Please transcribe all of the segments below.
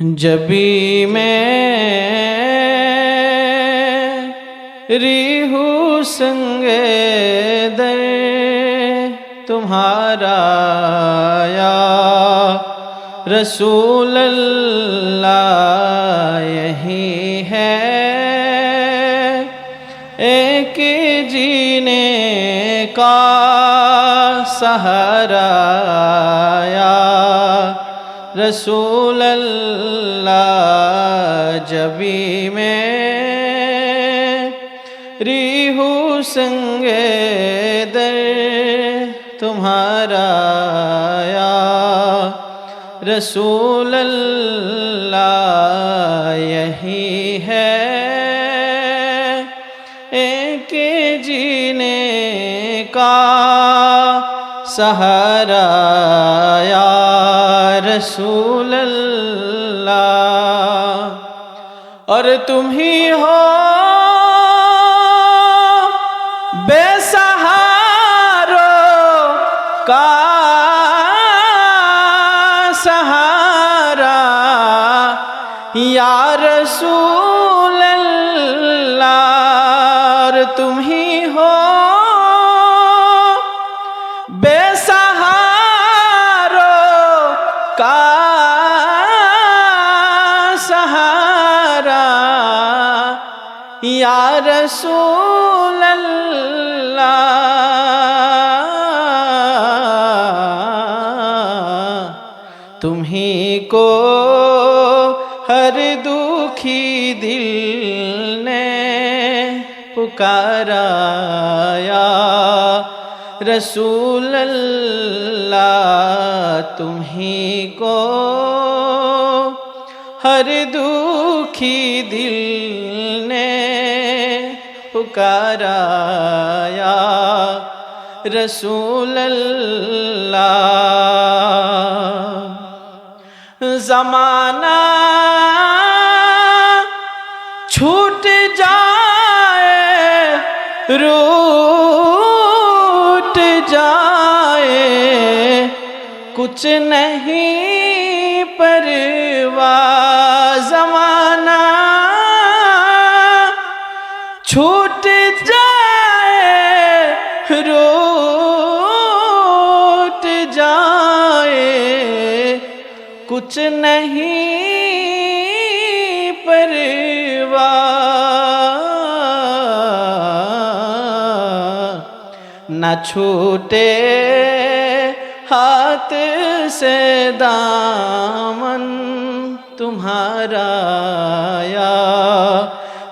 जबी में रिहू संग दर तुम्हारा या रसूल यही है। एक जीने का सहारा या रसूल जबी में रीहू संगे दर तुम्हारा या रसूल यही है। एक जीने का सहारा या रसूल अल्लाह और तुम ही हो बेसहारो का सहारा। या रसूल अल्लाह और तुम ही या रसूल अल्लाह तुम ही को हर दुखी दिल ने पुकाराया। रसूल अल्लाह तुम ही को हर दुखी दिल ने पुकाराया रसूल जमाना छूट जाए रूट जाए कुछ नहीं परवाह जाए रूट जाए कुछ नहीं परवाह न छूटे हाथ से दामन तुम्हारा या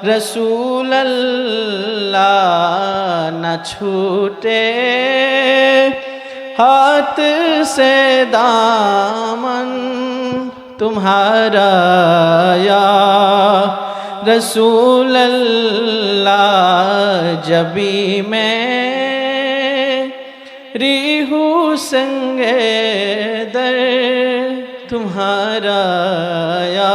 रसूल अल्लाह न छूटे। हाथ से दामन तुम्हारा या। रसूल अल्लाह जबी में रीहू संगे दर तुम्हारा या।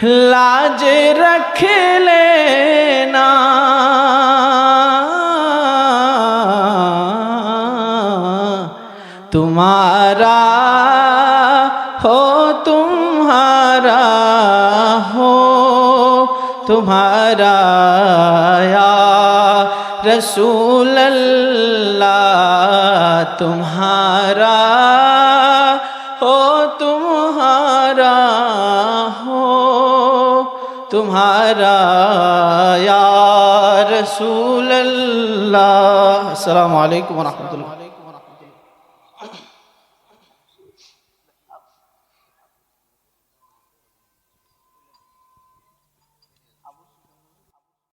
की लाज रख लेना। तुम्हारा हो तुम्हारा हो तुम्हारा या रसूल अल्लाह तुम्हारा तुम्हारा या रसूल अल्लाह अस्सलाम वालेकुम वरहमतुल्लाह।